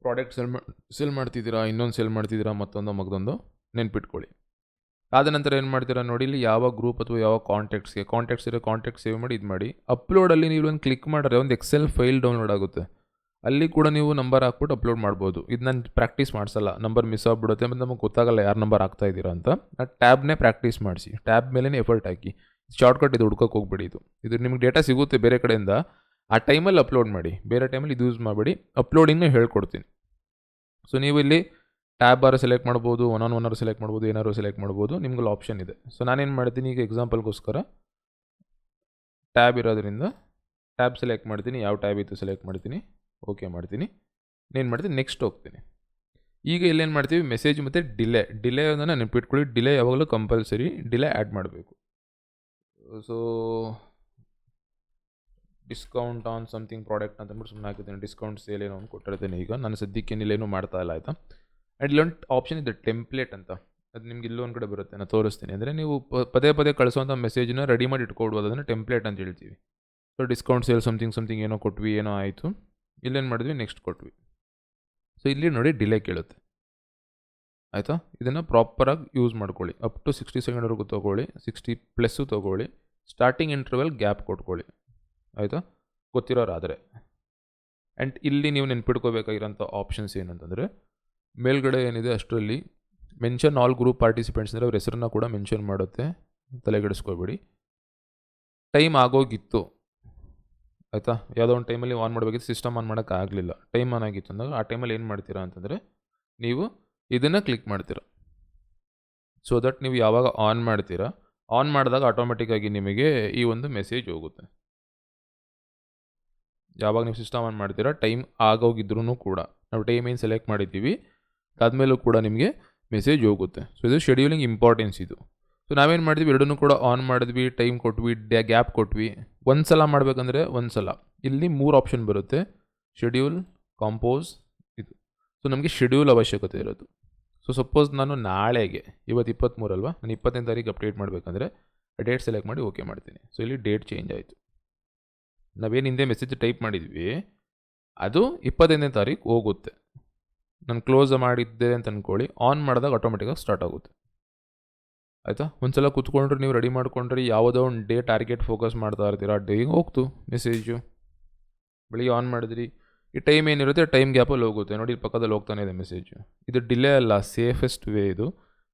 A: ಪ್ರಾಡಕ್ಟ್ ಸೆಲ್ ಸೆಲ್ ಮಾಡ್ತಿದ್ದೀರಾ, ಇನ್ನೊಂದು ಸೆಲ್ ಮಾಡ್ತಿದ್ದೀರಾ, ಮತ್ತೊಂದು, ಮಗದೊಂದು, ನೆನ್ಪಿಟ್ಕೊಳ್ಳಿ. ಆದ ನಂತರ ಏನು ಮಾಡ್ತೀರಾ ನೋಡಿ, ಇಲ್ಲಿ ಯಾವ ಗ್ರೂಪ್ ಅಥವಾ ಯಾವ ಕಾಂಟ್ಯಾಕ್ಟ್ಸ್ಗೆ, ಕಾಂಟ್ಯಾಕ್ಟ್ಸ್ ಇರೋ ಕಾಂಟ್ಯಾಕ್ಟ್ ಸೇವ್ ಮಾಡಿ ಇದು ಮಾಡಿ ಅಪ್ಲೋಡಲ್ಲಿ ನೀವು ಒಂದು ಕ್ಲಿಕ್ ಮಾಡಿದ್ರೆ ಒಂದು ಎಕ್ಸೆಲ್ ಫೈಲ್ ಡೌನ್ಲೋಡ್ ಆಗುತ್ತೆ. ಅಲ್ಲಿ ಕೂಡ ನೀವು ನಂಬರ್ ಹಾಕ್ಬಿಟ್ಟು ಅಪ್ಲೋಡ್ ಮಾಡ್ಬೋದು. ಇದು ನಾನು ಪ್ರಾಕ್ಟೀಸ್ ಮಾಡಿಸಲ್ಲ. ನಂಬರ್ ಮಿಸ್ ಆಗಿಬಿಡುತ್ತೆ, ಮತ್ತು ನಮಗೆ ಗೊತ್ತಾಗಲ್ಲ ಯಾರು ನಂಬರ್ ಆಗ್ತಾ ಇದ್ದೀರಾ ಅಂತ. ಆ ಟ್ಯಾಬ್ನೇ ಪ್ರಾಕ್ಟೀಸ್ ಮಾಡಿಸಿ. ಟ್ಯಾಬ್ ಮೇಲೇ ಎಫರ್ಟ್ ಹಾಕಿ. ಶಾರ್ಟ್ಕಟ್ ಇದು ಹುಡ್ಕೋಕೆ ಹೋಗ್ಬೇಡಿ ಇದು. ಇದು ನಿಮ್ಗೆ ಡೇಟಾ ಸಿಗುತ್ತೆ ಬೇರೆ ಕಡೆಯಿಂದ. ಆ ಟೈಮಲ್ಲಿ ಅಪ್ಲೋಡ್ ಮಾಡಿ. ಬೇರೆ ಟೈಮಲ್ಲಿ ಇದು ಯೂಸ್ ಮಾಡಬೇಡಿ. ಅಪ್ಲೋಡಿಂಗ್ನ ಹೇಳ್ಕೊಡ್ತೀನಿ. ಸೊ ನೀವು ಇಲ್ಲಿ ಟ್ಯಾಬ್ ಆರು ಸೆಲೆಕ್ಟ್ ಮಾಡ್ಬೋದು ಒನ್ ಆನ್ ಒನ್ನರು ಸೆಲೆಕ್ಟ್ ಮಾಡ್ಬೋದು, ಏನಾರು ಸೆಲೆಕ್ಟ್ ಮಾಡ್ಬೋದು ನಿಮ್ಗೆ ಆಪ್ಷನ್ ಇದೆ. ಸೊ ನಾನೇನು ಮಾಡ್ತೀನಿ ಈಗ ಎಕ್ಸಾಂಪಲ್ಗೋಸ್ಕರ ಟ್ಯಾಬ್ ಇರೋದ್ರಿಂದ ಟ್ಯಾಬ್ ಸೆಲೆಕ್ಟ್ ಮಾಡ್ತೀನಿ. ಯಾವ ಟ್ಯಾಬ್ ಇತ್ತು ಸೆಲೆಕ್ಟ್ ಮಾಡ್ತೀನಿ. ಓಕೆ ಮಾಡ್ತೀನಿ. ಏನು ಮಾಡ್ತೀನಿ? ನೆಕ್ಸ್ಟ್ ಹೋಗ್ತೀನಿ. ಈಗ ಇಲ್ಲೇನು ಮಾಡ್ತೀವಿ? ಮೆಸೇಜ್ ಮತ್ತು ಡಿಲೇ ಡಿಲೇ ಅದನ್ನು ನೆನಪಿಟ್ಕೊಳ್ಳಿ ಡಿಲೇ ಯಾವಾಗಲೂ ಕಂಪಲ್ಸರಿ ಡಿಲೇ ಆ್ಯಡ್ ಮಾಡಬೇಕು. So discount on something product ಅಂತ ಸುಮ್ಮನೆ ಹಾಕಿದ್ದೀನಿ. ಡಿಸ್ಕೌಂಟ್ ಸೇಲ್ ಏನೋ ಒಂದು ಕೊಟ್ಟಿರ್ತೀನಿ ಈಗ. ನಾನು ಸದ್ಯಕ್ಕೆ ಏನಿಲ್ಲೇನೂ ಮಾಡ್ತಾ ಇಲ್ಲ ಆಯಿತಾ? ಆ್ಯಂಡ್ ಇಲ್ಲೊಂದು ಆಪ್ಷನ್ ಇದೆ ಟೆಂಪ್ಲೇಟ್ ಅಂತ. ಅದು ನಿಮ್ಗೆ ಇಲ್ಲೊಂದು ಕಡೆ ಬರುತ್ತೆ. ನಾನು ತೋರಿಸ್ತೀನಿ. ಅಂದರೆ ನೀವು ಪದೇ ಪದೇ ಕಳಿಸುವಂಥ ಮೆಸೇಜ್ನ ರೆಡಿ ಮಾಡಿ ಇಟ್ಕೊಡ್ಬೋದು. ಅದನ್ನು ಟೆಂಪ್ಲೇಟ್ ಅಂತ ಹೇಳ್ತೀವಿ. So discount sale something something ಏನೋ ಕೊಟ್ವಿ, ಏನೋ ಆಯಿತು. ಇಲ್ಲೇನು ಮಾಡಿದ್ವಿ ನೆಕ್ಸ್ಟ್ ಕೊಟ್ವಿ. ಸೊ ಇಲ್ಲಿ ನೋಡಿ ಡಿಲೇ ಕೇಳುತ್ತೆ. ಆಯಿತಾ? ಇದನ್ನು ಪ್ರಾಪರಾಗಿ ಯೂಸ್ ಮಾಡ್ಕೊಳ್ಳಿ. ಅಪ್ ಟು ಸಿಕ್ಸ್ಟಿ ಸೆಕೆಂಡ್ವರೆಗೂ ತೊಗೊಳ್ಳಿ ಸಿಕ್ಸ್ಟಿ ಪ್ಲಸ್ಸು ತೊಗೊಳ್ಳಿ ಸ್ಟಾರ್ಟಿಂಗ್ ಇಂಟರ್ವೆಲ್ ಗ್ಯಾಪ್ ಕೊಟ್ಕೊಳ್ಳಿ. ಆಯಿತಾ? ಗೊತ್ತಿರೋರಾದರೆ. ಆ್ಯಂಡ್ ಇಲ್ಲಿ ನೀವು ನೆನ್ಪಿಟ್ಕೋಬೇಕಾಗಿರೋಂಥ ಆಪ್ಷನ್ಸ್ ಏನಂತಂದರೆ, ಮೇಲ್ಗಡೆ ಏನಿದೆ ಅಷ್ಟರಲ್ಲಿ ಮೆನ್ಷನ್ ಆಲ್ ಗ್ರೂಪ್ ಪಾರ್ಟಿಸಿಪೆಂಟ್ಸ್ ಅಂದರೆ ಅವ್ರ ಹೆಸರನ್ನ ಕೂಡ ಮೆನ್ಷನ್ ಮಾಡುತ್ತೆ. ತಲೆಗೆಡಿಸ್ಕೊಬೇಡಿ. ಟೈಮ್ ಆಗೋಗಿತ್ತು. ಆಯಿತಾ? ಯಾವುದೋ ಒಂದು ಟೈಮಲ್ಲಿ ಆನ್ ಮಾಡಬೇಕಿತ್ತು ಸಿಸ್ಟಮ್ ಆನ್ ಮಾಡೋಕ್ಕಾಗಲಿಲ್ಲ ಟೈಮ್ ಆನ್ ಆಗಿತ್ತು ಅಂದಾಗ ಆ ಟೈಮಲ್ಲಿ ಏನು ಮಾಡ್ತೀರಾ ಅಂತಂದರೆ ನೀವು ಇದನ್ನು ಕ್ಲಿಕ್ ಮಾಡ್ತೀರಾ. ಸೊ ದಟ್ ನೀವು ಯಾವಾಗ ಆನ್ ಮಾಡ್ತೀರಾ ಆನ್ ಮಾಡಿದಾಗ ಆಟೋಮೆಟಿಕ್ಕಾಗಿ ನಿಮಗೆ ಈ ಒಂದು ಮೆಸೇಜ್ ಹೋಗುತ್ತೆ. ಯಾವಾಗ ನೀವು ಸಿಸ್ಟಮ್ ಆನ್ ಮಾಡ್ತೀರಾ ಟೈಮ್ ಆಗೋಗಿದ್ರೂ ಕೂಡ. ನಾವು ಟೈಮ್ ಏನು ಸೆಲೆಕ್ಟ್ ಮಾಡಿದ್ದೀವಿ ಅದಾದಮೇಲೂ ಕೂಡ ನಿಮಗೆ ಮೆಸೇಜ್ ಹೋಗುತ್ತೆ. ಸೊ ಇದು ಶೆಡ್ಯೂಲಿಂಗ್ ಇಂಪಾರ್ಟೆನ್ಸ್ ಇದು. ಸೊ ನಾವೇನು ಮಾಡಿದ್ವಿ, ಎರಡನ್ನೂ ಕೂಡ ಆನ್ ಮಾಡಿದ್ವಿ ಟೈಮ್ ಕೊಟ್ವಿ ಡ್ಯಾ ಗ್ಯಾಪ್ ಕೊಟ್ವಿ. ಒಂದು ಸಲ ಮಾಡಬೇಕಂದ್ರೆ ಒಂದು ಸಲ ಇಲ್ಲಿ ಮೂರು ಆಪ್ಷನ್ ಬರುತ್ತೆ. ಶೆಡ್ಯೂಲ್ ಕಾಂಪೋಸ್ ಇದು. ಸೊ ನಮಗೆ ಶೆಡ್ಯೂಲ್ ಅವಶ್ಯಕತೆ ಇರೋದು. ಸೊ ಸಪೋಸ್ ನಾನು ನಾಳೆಗೆ, ಇವತ್ತು ಇಪ್ಪತ್ತ್ಮೂರಲ್ವಾ ನಾನು ಇಪ್ಪತ್ತನೇ ತಾರೀಕು ಅಪ್ಡೇಟ್ ಮಾಡಬೇಕಂದ್ರೆ ಡೇಟ್ ಸೆಲೆಕ್ಟ್ ಮಾಡಿ ಓಕೆ ಮಾಡ್ತೀನಿ. ಸೊ ಇಲ್ಲಿ ಡೇಟ್ ಚೇಂಜ್ ಆಯಿತು. ನಾವೇನು ಹಿಂದೆ ಮೆಸೇಜ್ ಟೈಪ್ ಮಾಡಿದ್ವಿ, ಅದು ಇಪ್ಪತ್ತೈದನೇ ತಾರೀಕು ಹೋಗುತ್ತೆ. ನಾನು ಕ್ಲೋಸ್ ಮಾಡಿದ್ದೆ ಅಂತ ಅಂದ್ಕೊಳ್ಳಿ ಆನ್ ಮಾಡಿದಾಗ ಆಟೋಮೆಟಿಕಾಗಿ ಸ್ಟಾರ್ಟ್ ಆಗುತ್ತೆ. ಆಯಿತಾ? ಒಂದ್ಸಲ ಕೂತ್ಕೊಂಡ್ರೆ ನೀವು ರೆಡಿ ಮಾಡ್ಕೊಂಡ್ರೆ ಯಾವುದೋ ಒಂದು ಡೇ ಟಾರ್ಗೆಟ್ ಫೋಕಸ್ ಮಾಡ್ತಾ ಇರ್ತೀರ. ಆ ಡೇಗೆ ಹೋಗ್ತು ಮೆಸೇಜು ಬೆಳಿಗ್ಗೆ ಆನ್ ಮಾಡಿದ್ರಿ. ಈ ಟೈಮ್ ಏನಿರುತ್ತೆ ಟೈಮ್ ಗ್ಯಾಪಲ್ಲಿ ಹೋಗುತ್ತೆ. ನೋಡಿ ಪಕ್ಕದಲ್ಲಿ ಹೋಗ್ತಾನೆ ಇದೆ ಮೆಸೇಜು ಇದು ಡಿಲೇ ಅಲ್ಲ ಸೇಫೆಸ್ಟ್ ವೇ ಇದು.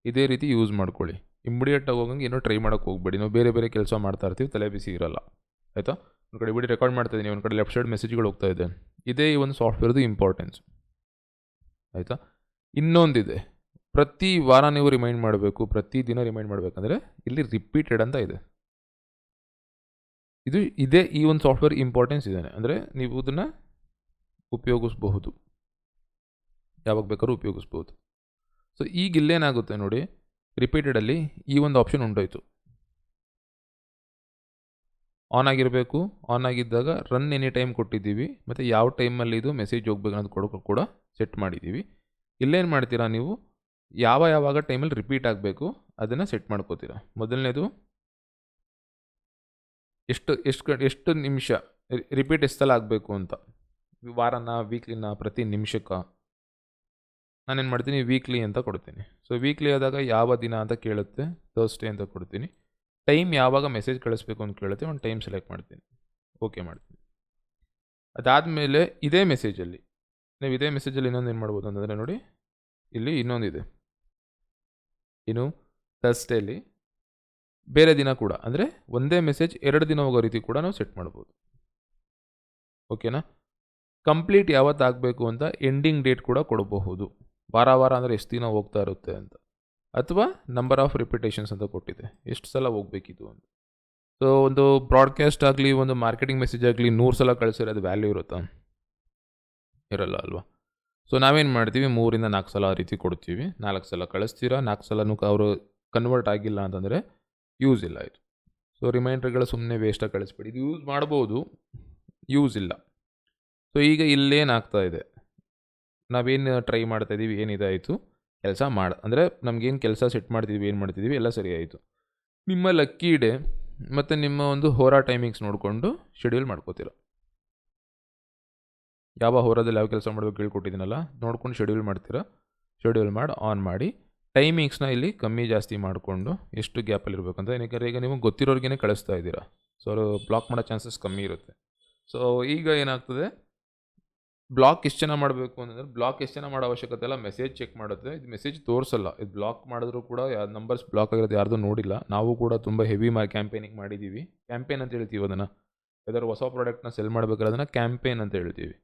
A: ಇದೇ ರೀತಿ ಯೂಸ್ ಮಾಡ್ಕೊಳ್ಳಿ. ಇಮ್ಮಿಡಿಯೇಟಾಗಿ ಹೋಗಂಗೆ ಏನೋ ಟ್ರೈ ಮಾಡೋಕ್ಕೆ ಹೋಗ್ಬೇಡಿ. ನಾವು ಬೇರೆ ಬೇರೆ ಕೆಲಸ ಮಾಡ್ತಾ ಇರ್ತೀವಿ, ತಲೆ ಬಿಸಿ ಇರಲ್ಲ. ಆಯಿತಾ? ಒಂದು ಕಡೆ ಬಿಡಿ ರೆಕಾರ್ಡ್ ಮಾಡ್ತಾ ಇದ್ದೀನಿ ಒಂದು ಕಡೆ ಲೆಫ್ಟ್ ಸೈಡ್ ಮೆಸೇಜ್ಗಳು ಹೋಗ್ತಾ ಇದೆ. ಇದೇ ಈ ಒಂದು ಸಾಫ್ಟ್ವೇರ್ದು ಇಂಪಾರ್ಟೆನ್ಸ್ ಆಯಿತಾ? ಇನ್ನೊಂದಿದೆ. ಪ್ರತಿ ವಾರ ನೀವು ರಿಮೈಂಡ್ ಮಾಡಬೇಕು, ಪ್ರತಿ ದಿನ ರಿಮೈಂಡ್ ಮಾಡಬೇಕಂದ್ರೆ ಇಲ್ಲಿ ರಿಪೀಟೆಡ್ ಅಂತ ಇದೆ. ಇದು ಇದೇ ಈ ಒಂದು ಸಾಫ್ಟ್ವೇರ್ ಇಂಪಾರ್ಟೆನ್ಸ್ ಇದೆ ಅಂದರೆ ನೀವು ಇದನ್ನು ಉಪಯೋಗಿಸ್ಬಹುದು. ಯಾವಾಗ ಬೇಕಾದ್ರೂ ಉಪಯೋಗಿಸ್ಬೋದು ಸೊ ಈಗ ಇಲ್ಲೇನಾಗುತ್ತೆ ನೋಡಿ ರಿಪೀಟೆಡಲ್ಲಿ ಈ ಒಂದು ಆಪ್ಷನ್ ಉಂಟೋಯ್ತು ಆನ್ ಆಗಿರಬೇಕು ಆನ್ ಆಗಿದ್ದಾಗ ರನ್ ಎನಿ ಟೈಮ್ ಕೊಟ್ಟಿದ್ದೀವಿ, ಮತ್ತು ಯಾವ ಟೈಮಲ್ಲಿ ಇದು ಮೆಸೇಜ್ ಹೋಗ್ಬೇಕು ಅನ್ನೋದು ಕೊಡೋಕೆ ಕೂಡ ಸೆಟ್ ಮಾಡಿದ್ದೀವಿ. ಇಲ್ಲೇನು ಮಾಡ್ತೀರಾ ನೀವು? ಯಾವ ಯಾವಾಗ ಟೈಮಲ್ಲಿ ರಿಪೀಟ್ ಆಗಬೇಕು, ಅದನ್ನು ಸೆಟ್ ಮಾಡ್ಕೋತೀರ. ಮೊದಲನೇದು, ಎಷ್ಟು ಎಷ್ಟು ಎಷ್ಟು ನಿಮಿಷ ರಿಪೀಟ್ ಎಷ್ಟು ಆಗಬೇಕು ಅಂತ. ವಾರನ ವೀಕ್ಲಿನ ಪ್ರತಿ ನಿಮಿಷಕ್ಕೆ. ನಾನೇನು ಮಾಡ್ತೀನಿ ವೀಕ್ಲಿ ಅಂತ ಕೊಡ್ತೀನಿ. ಸೊ ವೀಕ್ಲಿ ಆದಾಗ ಯಾವ ದಿನ ಅಂತ ಕೇಳುತ್ತೆ ಥರ್ಸ್ಡೇ ಅಂತ ಕೊಡ್ತೀನಿ. ಟೈಮ್ ಯಾವಾಗ ಮೆಸೇಜ್ ಕಳಿಸ್ಬೇಕು ಅಂತ ಕೇಳುತ್ತೆ, ಒಂದು ಟೈಮ್ ಸೆಲೆಕ್ಟ್ ಮಾಡ್ತೀನಿ. ಓಕೆ ಮಾಡ್ತೀನಿ. ಅದಾದಮೇಲೆ ಇದೇ ಮೆಸೇಜಲ್ಲಿ ನೀವು ಇದೇ ಮೆಸೇಜಲ್ಲಿ ಇನ್ನೊಂದು ಏನು ಮಾಡ್ಬೋದು ಅಂತಂದರೆ ನೋಡಿ, ಇಲ್ಲಿ ಇನ್ನೊಂದಿದೆ ಇನ್ನು ಥರ್ಸ್ಡೇಲಿ ಬೇರೆ ದಿನ ಕೂಡ, ಅಂದರೆ ಒಂದೇ ಮೆಸೇಜ್ ಎರಡು ದಿನ ಹೋಗೋ ರೀತಿ ಕೂಡ ನಾವು ಸೆಟ್ ಮಾಡ್ಬೋದು. ಓಕೆನಾ ಕಂಪ್ಲೀಟ್ ಯಾವತ್ತು ಆಗಬೇಕು ಅಂತ ಎಂಡಿಂಗ್ ಡೇಟ್ ಕೂಡ ಕೊಡಬಹುದು. ವಾರ ವಾರ ಅಂದರೆ ಎಷ್ಟು ದಿನ ಹೋಗ್ತಾ ಇರುತ್ತೆ ಅಂತ. ಅಥವಾ ನಂಬರ್ ಆಫ್ ರಿಪಿಟೇಷನ್ಸ್ ಅಂತ ಕೊಟ್ಟಿದೆ. ಎಷ್ಟು ಸಲ ಹೋಗ್ಬೇಕಿದು ಅಂತ. ಸೊ ಒಂದು ಬ್ರಾಡ್ಕಾಸ್ಟ್ ಆಗಲಿ, ಒಂದು ಮಾರ್ಕೆಟಿಂಗ್ ಮೆಸೇಜ್ ಆಗಲಿ, ನೂರು ಸಲ ಕಳಿಸಿದ್ರೆ ಅದು ವ್ಯಾಲ್ಯೂ ಇರುತ್ತಾ? ಇರಲ್ಲ ಅಲ್ವಾ? ಸೊ ನಾವೇನು ಮಾಡ್ತೀವಿ? ಮೂರಿಂದ ನಾಲ್ಕು ಸಲ ಆ ರೀತಿ ಕೊಡ್ತೀವಿ. ನಾಲ್ಕು ಸಲ ಕಳಿಸ್ತೀರಾ? ನಾಲ್ಕು ಸಲನೂ ಅವರು ಕನ್ವರ್ಟ್ ಆಗಿಲ್ಲ ಅಂತಂದರೆ ಯೂಸ್ ಇಲ್ಲ ಇದು. ಸೊ ರಿಮೈಂಡರ್ಗಳು ಸುಮ್ಮನೆ ವೇಸ್ಟಾಗಿ ಕಳಿಸ್ಬೇಡಿ. ಇದು ಯೂಸ್ ಮಾಡ್ಬೋದು. ಯೂಸ್ ಇಲ್ಲ. ಸೊ ಈಗ ಇಲ್ಲೇನಾಗ್ತಾ ಇದೆ? ನಾವೇನು ಟ್ರೈ ಮಾಡ್ತಾ ಇದ್ದೀವಿ ಏನಿದಾಯಿತು ಕೆಲಸ ಮಾಡಿ ಅಂದರೆ ನಮಗೇನು ಕೆಲಸ ಸೆಟ್ ಮಾಡ್ತಿದ್ವಿ, ಏನು ಮಾಡ್ತಿದ್ದೀವಿ ಎಲ್ಲ ಸರಿ ಆಯಿತು. ನಿಮ್ಮ ಲಕ್ಕಿ ಡೇ ಮತ್ತು ನಿಮ್ಮ ಒಂದು ಹೋರಾ ಟೈಮಿಂಗ್ಸ್ ನೋಡಿಕೊಂಡು ಶೆಡ್ಯೂಲ್ ಮಾಡ್ಕೋತೀರ. ಯಾವ ಹೋರಾದಲ್ಲಿ ಯಾವ ಕೆಲಸ ಮಾಡಬೇಕು ಹೇಳ್ಕೊಟ್ಟಿದ್ದೀನಲ್ಲ ನೋಡ್ಕೊಂಡು ಶೆಡ್ಯೂಲ್ ಮಾಡ್ತೀರಾ? ಶೆಡ್ಯೂಲ್ ಮಾಡಿ ಆನ್ ಮಾಡಿ. ಟೈಮಿಂಗ್ಸ್ನ ಇಲ್ಲಿ ಕಮ್ಮಿ ಜಾಸ್ತಿ ಮಾಡಿಕೊಂಡು ಎಷ್ಟು ಗ್ಯಾಪಲ್ಲಿ ಇರಬೇಕಂತ ಏನಕ್ಕೆ, ಈಗ ನೀವು ಗೊತ್ತಿರೋರಿಗೇ ಕಳಿಸ್ತಾ ಇದ್ದೀರಾ. ಸೊ ಅವರು ಬ್ಲಾಕ್ ಮಾಡೋ ಚಾನ್ಸಸ್ ಕಮ್ಮಿ ಇರುತ್ತೆ. ಸೊ ಈಗ ಏನಾಗ್ತದೆ? ಬ್ಲಾಕ್ ಎಷ್ಟು ಜನ ಮಾಡಬೇಕು ಅಂತಂದರೆ ಬ್ಲಾಕ್ ಎಷ್ಟು ಜನ ಮಾಡೋ ಅವಶ್ಯಕತೆ ಇಲ್ಲ. ಮೆಸೇಜ್ ಚೆಕ್ ಮಾಡುತ್ತೆ. ಇದು ಮೆಸೇಜ್ ತೋರಿಸಲ್ಲ. ಇದು ಬ್ಲಾಕ್ ಮಾಡಿದ್ರೂ ಕೂಡ ಯಾವ ನಂಬರ್ಸ್ ಬ್ಲಾಕ್ ಆಗಿರೋದು ಯಾರ್ದು ನೋಡಿಲ್ಲ. ನಾವು ಕೂಡ ತುಂಬ ಹೆವಿ ಮಾ ಕ್ಯಾಂಪೇನಿಂಗ್ ಮಾಡಿದ್ದೀವಿ. ಕ್ಯಾಂಪೇನ್ ಅಂತ ಹೇಳ್ತೀವಿ ಅದನ್ನು? ಯಾವ್ದಾದ್ರು ಹೊಸ ಪ್ರಾಡಕ್ಟ್ನ ಸೆಲ್ ಮಾಡಬೇಕಾದ್ರೆ ಅದನ್ನು ಕ್ಯಾಂಪೇನ್ ಅಂತ ಹೇಳ್ತೀವಿ.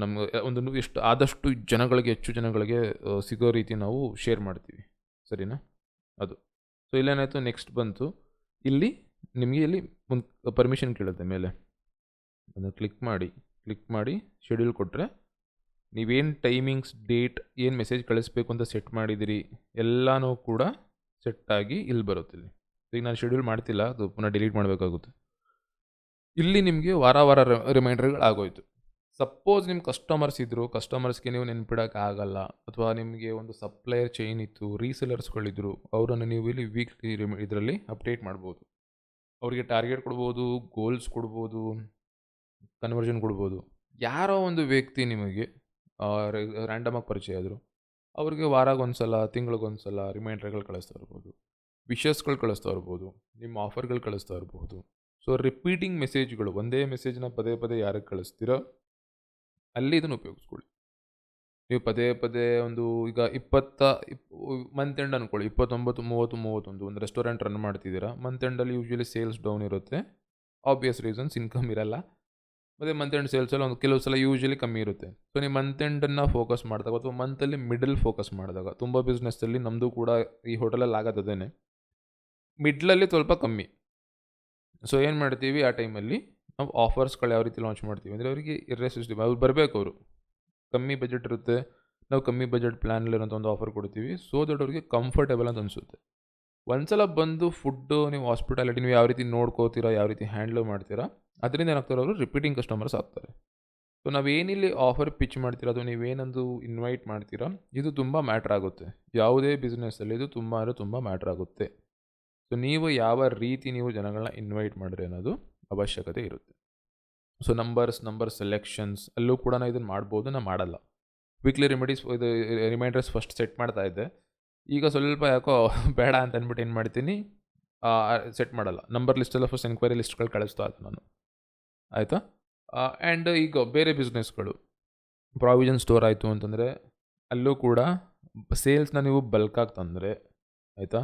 A: ನಮ್ಗೆ ಒಂದು ಎಷ್ಟು ಆದಷ್ಟು ಜನಗಳಿಗೆ, ಹೆಚ್ಚು ಜನಗಳಿಗೆ ಸಿಗೋ ರೀತಿ ನಾವು ಶೇರ್ ಮಾಡ್ತೀವಿ. ಸರಿನಾ? ಅದು. ಸೊ ಇಲ್ಲೇನಾಯಿತು? ನೆಕ್ಸ್ಟ್ ಬಂತು. ಇಲ್ಲಿ, ನಿಮಗೆ ಇಲ್ಲಿ ಒಂದು ಪರ್ಮಿಷನ್ ಕೇಳುತ್ತೆ ಮೇಲೆ. ಅದನ್ನು ಕ್ಲಿಕ್ ಮಾಡಿ ಕ್ಲಿಕ್ ಮಾಡಿ ಶೆಡ್ಯೂಲ್ ಕೊಟ್ಟರೆ ನೀವೇನು ಟೈಮಿಂಗ್ಸ್ ಡೇಟ್ ಏನು ಮೆಸೇಜ್ ಕಳಿಸ್ಬೇಕು ಅಂತ ಸೆಟ್ ಮಾಡಿದಿರಿ, ಎಲ್ಲನೂ ಕೂಡ ಸೆಟ್ಟಾಗಿ ಇಲ್ಲಿ ಬರುತ್ತೆ ಈಗ ನಾನು ಶೆಡ್ಯೂಲ್ ಮಾಡ್ತಿಲ್ಲ, ಅದು ಪುನಃ ಡಿಲೀಟ್ ಮಾಡಬೇಕಾಗುತ್ತೆ. ಇಲ್ಲಿ ನಿಮಗೆ ವಾರ ವಾರ ರಿಮೈಂಡರ್ಗಳು ಆಗೋಯ್ತು. ಸಪೋಸ್ ನಿಮ್ಮ ಕಸ್ಟಮರ್ಸ್ ಇದ್ದರು ಕಸ್ಟಮರ್ಸ್ಗೆ ನೀವು ನೆನ್ಪಿಡೋಕೆ ಆಗಲ್ಲ, ಅಥವಾ ನಿಮಗೆ ಒಂದು ಸಪ್ಲೈಯರ್ ಚೈನ್ ಇತ್ತು ರೀಸೆಲರ್ಸ್ಗಳಿದ್ರು ಅವರನ್ನು ನೀವು ಇಲ್ಲಿ ವೀಕ್ಲಿ ಇದರಲ್ಲಿ ಅಪ್ಡೇಟ್ ಮಾಡ್ಬೋದು. ಅವರಿಗೆ ಟಾರ್ಗೆಟ್ ಕೊಡ್ಬೋದು ಗೋಲ್ಸ್ ಕೊಡ್ಬೋದು ಕನ್ವರ್ಷನ್ ಕೊಡ್ಬೋದು. ಯಾರೋ ಒಂದು ವ್ಯಕ್ತಿ ನಿಮಗೆ ರ್ಯಾಂಡಮಾಗಿ ಪರಿಚಯ ಆದರು, ಅವ್ರಿಗೆ ವಾರಾಗ ತಿಂಗಳಿಗೊಂದ್ಸಲ ಸಲ ತಿಂಗಳಿಗೊಂದು ಸಲ ರಿಮೈಂಡರ್ಗಳು ಕಳಿಸ್ತಾ ಇರ್ಬೋದು. ವಿಷಸ್ಗಳು ಕಳಿಸ್ತಾ ಇರ್ಬೋದು. ನಿಮ್ಮ ಆಫರ್ಗಳು ಕಳಿಸ್ತಾ ಇರ್ಬೋದು. ಸೊ ರಿಪೀಟಿಂಗ್ ಮೆಸೇಜ್ಗಳು ಒಂದೇ ಮೆಸೇಜ್ನ ಪದೇ ಪದೇ ಯಾರಿಗೆ ಕಳಿಸ್ತೀರೋ ಅಲ್ಲಿ ಇದನ್ನು ಉಪಯೋಗಿಸ್ಕೊಳ್ಳಿ. ನೀವು ಪದೇ ಪದೇ ಒಂದು ಈಗ ಇಪ್ಪತ್ತ ಮಂತ್ ಎಂಡ್ ಅಂದ್ಕೊಳ್ಳಿ ಇಪ್ಪತ್ತೊಂಬತ್ತು, ಮೂವತ್ತು, ಮೂವತ್ತೊಂದು ಒಂದು ರೆಸ್ಟೋರೆಂಟ್ ರನ್ ಮಾಡ್ತಿದ್ದೀರಾ ಮಂತ್ ಎಂಡಲ್ಲಿ ಯೂಶ್ವಲಿ ಸೇಲ್ಸ್ ಡೌನ್ ಇರುತ್ತೆ. ಆಬ್ವಿಯಸ್ ರೀಸನ್ಸ್ ಇನ್ಕಮ್ ಇರಲ್ಲ. ಮತ್ತು ಮಂತ್ ಎಂಡ್ ಸೇಲ್ಸಲ್ಲಿ ಒಂದು ಕೆಲವು ಸಲ ಯೂಶ್ವಲಿ ಕಮ್ಮಿ ಇರುತ್ತೆ. ಸೊ ನೀವು ಮಂತ್ ಎಂಡನ್ನು ಫೋಕಸ್ ಮಾಡಿದಾಗ ಅಥವಾ ಮಂತಲ್ಲಿ ಮಿಡಲ್ ಫೋಕಸ್ ಮಾಡಿದಾಗ, ತುಂಬ ಬಿಸ್ನೆಸ್ಸಲ್ಲಿ ನಮ್ಮದು ಕೂಡ ಈ ಹೋಟೆಲಲ್ಲಿ ಆಗೋದದೇನೆ. ಮಿಡ್ಲಲ್ಲಿ ಸ್ವಲ್ಪ ಕಮ್ಮಿ. ಸೊ ಏನು ಮಾಡ್ತೀವಿ ಆ ಟೈಮಲ್ಲಿ ನಾವು ಆಫರ್ಸ್ಗಳು ಯಾವ ರೀತಿ ಲಾಂಚ್ ಮಾಡ್ತೀವಿ? ಅಂದರೆ ಅವರಿಗೆ ಇರ್ರೆಸಿಸ್ಟಿವ್ ಅವ್ರು ಬರಬೇಕು ಅವರು. ಕಮ್ಮಿ ಬಜೆಟ್ ಇರುತ್ತೆ. ನಾವು ಕಮ್ಮಿ ಬಜೆಟ್ ಪ್ಲ್ಯಾನಲ್ಲಿರೋಂಥ ಒಂದು ಆಫರ್ ಕೊಡ್ತೀವಿ. ಸೊ ದಟ್ ಅವ್ರಿಗೆ ಕಂಫರ್ಟೇಬಲ್ ಅಂತ ಅನಿಸುತ್ತೆ. ಒಂದ್ಸಲ ಬಂದು ಫುಡ್ಡು, ನೀವು ಹಾಸ್ಪಿಟಾಲಿಟಿ ನೀವು ಯಾವ ರೀತಿ ನೋಡ್ಕೋತೀರಾ, ಯಾವ ರೀತಿ ಹ್ಯಾಂಡ್ಲ್ ಮಾಡ್ತೀರಾ, ಅದರಿಂದ ಏನಾಗ್ತಾರೆ ಅವರು ರಿಪೀಟಿಂಗ್ ಕಸ್ಟಮರ್ಸ್ ಆಗ್ತಾರೆ. ಸೊ ನಾವೇನಿಲ್ಲಿ ಆಫರ್ ಪಿಚ್ ಮಾಡ್ತೀರಾ, ಅಥವಾ ನೀವೇನೊಂದು ಇನ್ವೈಟ್ ಮಾಡ್ತೀರಾ, ಇದು ತುಂಬ ಮ್ಯಾಟ್ರ್ ಆಗುತ್ತೆ. ಯಾವುದೇ ಬಿಸ್ನೆಸ್ಸಲ್ಲಿ ಇದು ತುಂಬ ಅಂದರೆ ತುಂಬ ಮ್ಯಾಟ್ರ್ ಆಗುತ್ತೆ. ಸೊ ನೀವು ಯಾವ ರೀತಿ ನೀವು ಜನಗಳನ್ನ ಇನ್ವೈಟ್ ಮಾಡಿರಿ ಅನ್ನೋದು ಅವಶ್ಯಕತೆ ಇರುತ್ತೆ. ಸೊ ನಂಬರ್ಸ್ ನಂಬರ್ ಸೆಲೆಕ್ಷನ್ಸ್ ಅಲ್ಲೂ ಕೂಡ ನಾನು ಇದನ್ನು ಮಾಡ್ಬೋದು ನಾನು ಮಾಡಲ್ಲ. ವೀಕ್ಲಿ ರೆಮಿಡೀಸ್ ಇದು ರಿಮೈಂಡರ್ಸ್ ಫಸ್ಟ್ ಸೆಟ್ ಮಾಡ್ತಾ ಇದ್ದೆ. ಈಗ ಸ್ವಲ್ಪ ಯಾಕೋ ಬೇಡ ಅಂತ ಅಂದ್ಬಿಟ್ಟು ಏನು ಮಾಡ್ತೀನಿ? ಸೆಟ್ ಮಾಡಲ್ಲ. ನಂಬರ್ ಲಿಸ್ಟೆಲ್ಲ ಫಸ್ಟ್ ಎನ್ಕ್ವೈರಿ ಲಿಸ್ಟ್ಗಳು ಕಳಿಸ್ತಾ ಇದ್ದೆ ನಾನು. ಆಯಿತಾ? ಆ್ಯಂಡ್ ಈಗ ಬೇರೆ ಬಿಸ್ನೆಸ್ಗಳು ಪ್ರಾವಿಷನ್ ಸ್ಟೋರ್ ಆಯಿತು ಅಂತಂದರೆ, ಅಲ್ಲೂ ಕೂಡ ಸೇಲ್ಸ್ನ ನೀವು ಬಲ್ಕಾಗಿ ತಂದರೆ, ಆಯಿತಾ?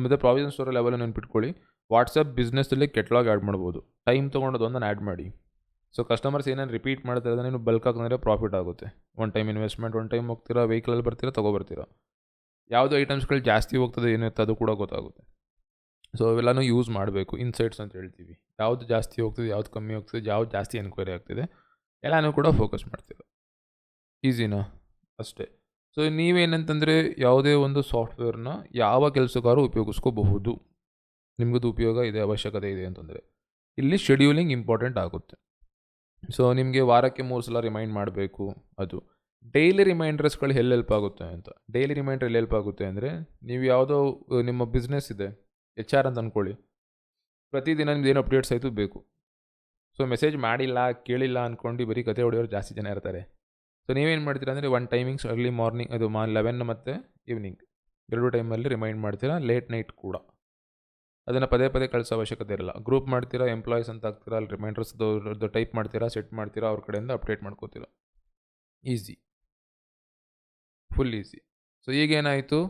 A: ಮತ್ತು ಪ್ರಾವಿಷನ್ ಸ್ಟೋರ್ ಲೆವೆಲ್ ನೆನ್ಪಿಟ್ಕೊಳ್ಳಿ. ವಾಟ್ಸಪ್ ಬಿಸ್ನೆಸ್ಸಲ್ಲಿ ಕೆಟ್ಲಾಗ್ ಆ್ಯಡ್ ಮಾಡ್ಬೋದು. ಟೈಮ್ ತೊಗೊಂಡೋದು ಒಂದನ್ನು ಆ್ಯಡ್ ಮಾಡಿ. ಸೊ ಕಸ್ಟಮರ್ಸ್ ಏನೇನು ರಿಪೀಟ್ ಮಾಡ್ತಾರೆ ಅದನ್ನು ನೀವು ಬಲ್ಕ್ ಹಾಕಿದ್ರೆ ಪ್ರಾಫಿಟ್ ಆಗುತ್ತೆ. One time investment one time ಹೋಗ್ತೀರಾ ವೆಹಿಕಲಲ್ಲಿ ಬರ್ತೀರಾ, ತೊಗೊಬರ್ತೀರಾ. ಯಾವುದು ಐಟಮ್ಸ್ಗಳು ಜಾಸ್ತಿ ಹೋಗ್ತದೆ ಏನಿರುತ್ತೆ ಅದು ಕೂಡ ಗೊತ್ತಾಗುತ್ತೆ. ಸೊ ಅವೆಲ್ಲನೂ ಯೂಸ್ ಮಾಡಬೇಕು. ಇನ್ಸೈಟ್ಸ್ ಅಂತ ಹೇಳ್ತೀವಿ. ಯಾವುದು ಜಾಸ್ತಿ ಹೋಗ್ತದೆ, ಯಾವ್ದು ಕಮ್ಮಿ ಹೋಗ್ತದೆ, ಯಾವ್ದು ಜಾಸ್ತಿ ಎನ್ಕ್ವೈರಿ ಆಗ್ತಿದೆ, ಎಲ್ಲನೂ ಕೂಡ ಫೋಕಸ್ ಮಾಡ್ತೀರ ಈಸಿನಾ ಅಷ್ಟೇ. ಸೊ ನೀವೇನಂತಂದರೆ ಯಾವುದೇ ಒಂದು ಸಾಫ್ಟ್ವೇರ್ನ ಯಾವ ಕೆಲಸಗಾರು ಉಪಯೋಗಿಸ್ಕೋಬಹುದು. ನಿಮಗದು ಉಪಯೋಗ ಇದೆ, ಅವಶ್ಯಕತೆ ಇದೆ ಅಂತಂದರೆ. ಇಲ್ಲಿ ಶೆಡ್ಯೂಲಿಂಗ್ ಇಂಪಾರ್ಟೆಂಟ್ ಆಗುತ್ತೆ. ಸೊ ನಿಮಗೆ ವಾರಕ್ಕೆ ಮೂರು ಸಲ ರಿಮೈಂಡ್ ಮಾಡಬೇಕು ಅದು. ಡೈಲಿ ರಿಮೈಂಡರ್ಸ್ಗಳು ಎಲ್ಲಿ ಹೆಲ್ಪ್ ಆಗುತ್ತೆ ಅಂತ. ಡೈಲಿ ರಿಮೈಂಡರ್ ಎಲ್ಲಿ ಹೆಲ್ಪ್ ಆಗುತ್ತೆ ಅಂದರೆ ನೀವು ಯಾವುದೋ ನಿಮ್ಮ ಬಿಸ್ನೆಸ್ ಇದೆ ಎಚ್ ಆರ್ ಅಂತ ಅಂದ್ಕೊಳ್ಳಿ ಪ್ರತಿದಿನ ನಿಮ್ದು ಏನು ಅಪ್ಡೇಟ್ಸ್ ಆಯಿತು ಬೇಕು. ಸೊ ಮೆಸೇಜ್ ಮಾಡಿಲ್ಲ, ಕೇಳಿಲ್ಲ ಅಂದ್ಕೊಂಡು ಬರೀ ಕತೆ ಹೊಡೆಯೋರು ಜಾಸ್ತಿ ಜನ ಇರ್ತಾರೆ. ಸೊ ನೀವೇನು ಮಾಡ್ತೀರಾ ಅಂದರೆ ಒನ್ ಟೈಮಿಂಗ್ಸ್ ಅರ್ಲಿ ಮಾರ್ನಿಂಗ್ ಅದು ಮಾ ಲೆವೆನ್ ಮತ್ತು ಈವ್ನಿಂಗ್ ಎರಡು ಟೈಮಲ್ಲಿ ರಿಮೈಂಡ್ ಮಾಡ್ತೀರಾ ಲೇಟ್ ನೈಟ್ ಕೂಡ. ಅದನ್ನು ಪದೇ ಪದೇ ಕಳಿಸೋ ಅವಶ್ಯಕತೆ ಇರಲ್ಲ. ಗ್ರೂಪ್ ಮಾಡ್ತೀರಾ ಎಂಪ್ಲಾಯೀಸ್ ಅಂತ ಆಗ್ತೀರಾ ಅಲ್ಲಿ ರಿಮೈಂಡರ್ಸ್ದು ಟೈಪ್ ಮಾಡ್ತೀರಾ ಸೆಟ್ ಮಾಡ್ತೀರಾ, ಅವ್ರ ಕಡೆಯಿಂದ ಅಪ್ಡೇಟ್ ಮಾಡ್ಕೋತೀರಾ. ಈಸಿ ಫುಲ್ ಈಸಿ ಸೊ ಈಗೇನಾಯಿತು?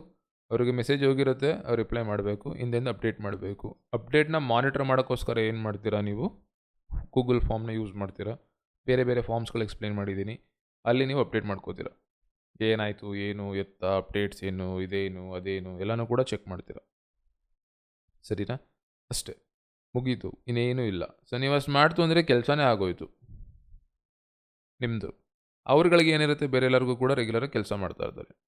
A: ಅವ್ರಿಗೆ ಮೆಸೇಜ್ ಹೋಗಿರುತ್ತೆ, ಅವ್ರು ರಿಪ್ಲೈ ಮಾಡಬೇಕು, ಹಿಂದೆಂದು ಅಪ್ಡೇಟ್ ಮಾಡಬೇಕು. ಅಪ್ಡೇಟ್ನ ಮಾನಿಟರ್ ಮಾಡೋಕ್ಕೋಸ್ಕರ ಏನು ಮಾಡ್ತೀರಾ ನೀವು? ಗೂಗಲ್ ಫಾರ್ಮ್ನ ಯೂಸ್ ಮಾಡ್ತೀರಾ? ಬೇರೆ ಬೇರೆ ಫಾರ್ಮ್ಸ್ಗಳು ಎಕ್ಸ್ಪ್ಲೇನ್ ಮಾಡಿದ್ದೀನಿ ಅಲ್ಲಿ ನೀವು ಅಪ್ಡೇಟ್ ಮಾಡ್ಕೋತೀರ. ಏನಾಯಿತು, ಏನು, ಎತ್ತ, ಅಪ್ಡೇಟ್ಸ್ ಏನು, ಇದೇನು, ಅದೇನು, ಎಲ್ಲನೂ ಕೂಡ ಚೆಕ್ ಮಾಡ್ತೀರ. ಸರಿನಾ? ಅಷ್ಟೇ. ಮುಗೀತು. ಇನ್ನೇನೂ ಇಲ್ಲ. ಸೊ ನೀವು ಅಷ್ಟು ಮಾಡ್ತು ಅಂದರೆ ಕೆಲಸನೇ ಆಗೋಯಿತು. ನಿಮ್ಮದು ಅವ್ರಗಳಿಗೆ ಏನಿರುತ್ತೆ, ಬೇರೆ ಎಲ್ಲರಿಗೂ ಕೂಡ ರೆಗ್ಯುಲರಾಗಿ ಕೆಲಸ ಮಾಡ್ತಾ ಇರ್ತಾರೆ.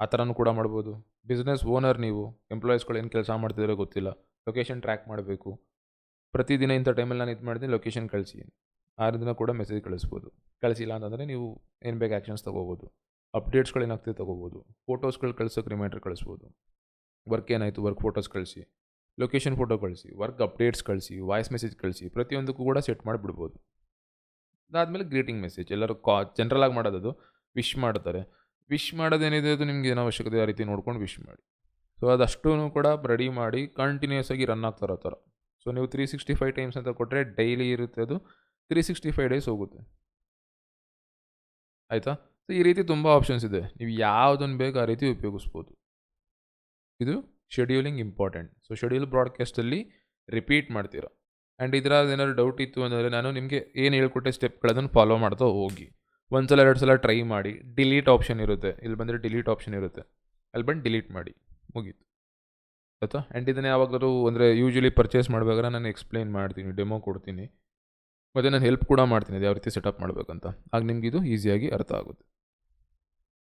A: ಆ ಥರನೂ ಕೂಡ ಮಾಡ್ಬೋದು. ಬಿಸ್ನೆಸ್ ಓನರ್ ನೀವು ಎಂಪ್ಲಾಯೀಸ್ಗಳು ಏನು ಕೆಲಸ ಮಾಡ್ತಿದ್ರೆ ಗೊತ್ತಿಲ್ಲ. ಲೊಕೇಶನ್ ಟ್ರ್ಯಾಕ್ ಮಾಡಬೇಕು. ಪ್ರತಿದಿನ ಇಂಥ ಟೈಮಲ್ಲಿ ನಾನು ಇದು ಮಾಡ್ತೀನಿ ಲೊಕೇಶನ್ ಕಳಿಸಿ. ಆರು ದಿನ ಕೂಡ ಮೆಸೇಜ್ ಕಳಿಸ್ಬೋದು. ಕಳಿಸಿಲ್ಲ ಅಂತಂದರೆ ನೀವು ಏನು ಬೇಕು ಆ್ಯಕ್ಷನ್ಸ್ ತೊಗೋಬೋದು. ಅಪ್ಡೇಟ್ಸ್ಗಳು ಏನಾಗ್ತದೆ ತೊಗೋಬೋದು. ಫೋಟೋಸ್ಗಳು ಕಳ್ಸೋಕೆ ರಿಮೈಂಡರ್ ಕಳಿಸ್ಬೋದು. ವರ್ಕ್ ಏನಾಯಿತು ವರ್ಕ್ ಫೋಟೋಸ್ ಕಳಿಸಿ. ಲೊಕೇಶನ್ ಫೋಟೋ ಕಳಿಸಿ ವರ್ಕ್ ಅಪ್ಡೇಟ್ಸ್ ಕಳಿಸಿ ವಾಯ್ಸ್ ಮೆಸೇಜ್ ಕಳಿಸಿ, ಪ್ರತಿಯೊಂದಕ್ಕೂ ಕೂಡ ಸೆಟ್ ಮಾಡಿಬಿಡ್ಬೋದು. ಅದಾದಮೇಲೆ ಗ್ರೀಟಿಂಗ್ ಮೆಸೇಜ್ ಎಲ್ಲರೂ ಕಾ ಜನರಲಾಗಿ ಅದು. ವಿಶ್ ಮಾಡ್ತಾರೆ. ವಿಶ್ ಮಾಡೋದೇನಿದೆ ಅದು ನಿಮ್ಗೆ ಏನೋ ಅವಶ್ಯಕತೆ ಆ ರೀತಿ ನೋಡ್ಕೊಂಡು ವಿಶ್ ಮಾಡಿ. ಸೊ ಅದಷ್ಟೂ ಕೂಡ ರೆಡಿ ಮಾಡಿ ಕಂಟಿನ್ಯೂಸ್ ಆಗಿ ರನ್ ಆಗ್ತಾರೋ ಥರ. ಸೊ ನೀವು ತ್ರೀ ಸಿಕ್ಸ್ಟಿ ಫೈವ್ ಟೈಮ್ಸ್ ಅಂತ ಕೊಟ್ಟರೆ ಡೈಲಿ ಇರುತ್ತೆ ಅದು. ತ್ರೀ ಸಿಕ್ಸ್ಟಿ ಫೈವ್ ಡೇಸ್ ಹೋಗುತ್ತೆ. ಆಯಿತಾ? ಸೊ ಈ ರೀತಿ ತುಂಬ ಆಪ್ಷನ್ಸ್ ಇದೆ. ನೀವು ಯಾವುದನ್ನು ಬೇಕು ಆ ರೀತಿ ಉಪಯೋಗಿಸ್ಬೋದು. ಇದು ಶೆಡ್ಯೂಲಿಂಗ್ ಇಂಪಾರ್ಟೆಂಟ್ ಸೊ ಶೆಡ್ಯೂಲ್ ಬ್ರಾಡ್ಕಾಸ್ಟಲ್ಲಿ ರಿಪೀಟ್ ಮಾಡ್ತೀರಾ? ಆ್ಯಂಡ್ ಇದರಲ್ಲಿ ಏನಾದ್ರು ಡೌಟ್ ಇತ್ತು ಅಂದರೆ ನಾನು ನಿಮಗೆ ಏನು ಹೇಳ್ಕೊಟ್ಟೆ ಸ್ಟೆಪ್ಗಳನ್ನು ಫಾಲೋ ಮಾಡ್ತಾ ಹೋಗಿ. ಒಂದು ಸಲ ಎರಡು ಸಲ ಟ್ರೈ ಮಾಡಿ. ಡಿಲೀಟ್ ಆಪ್ಷನ್ ಇರುತ್ತೆ. ಇಲ್ಲಿ ಬಂದರೆ ಡಿಲೀಟ್ ಆಪ್ಷನ್ ಇರುತ್ತೆ. ಅಲ್ಲಿ ಬಂದು ಡಿಲೀಟ್ ಮಾಡಿ. ಮುಗೀತು. ಆಯಿತಾ? ಆ್ಯಂಡ್ ಇದನ್ನು ಯಾವಾಗಲೂ ಅಂದರೆ ಯೂಶ್ವಲಿ ಪರ್ಚೇಸ್ ಮಾಡಬೇಕಾದ್ರೆ ನಾನು ಎಕ್ಸ್ಪ್ಲೈನ್ ಮಾಡ್ತೀನಿ ಡೆಮೋ ಕೊಡ್ತೀನಿ. ಮತ್ತು ನಾನು ಹೆಲ್ಪ್ ಕೂಡ ಮಾಡ್ತೀನಿ ಯಾವ ರೀತಿ ಸೆಟಪ್ ಮಾಡಬೇಕಂತ. ಆಗ ನಿಮಗಿದು ಈಸಿಯಾಗಿ ಅರ್ಥ ಆಗುತ್ತೆ.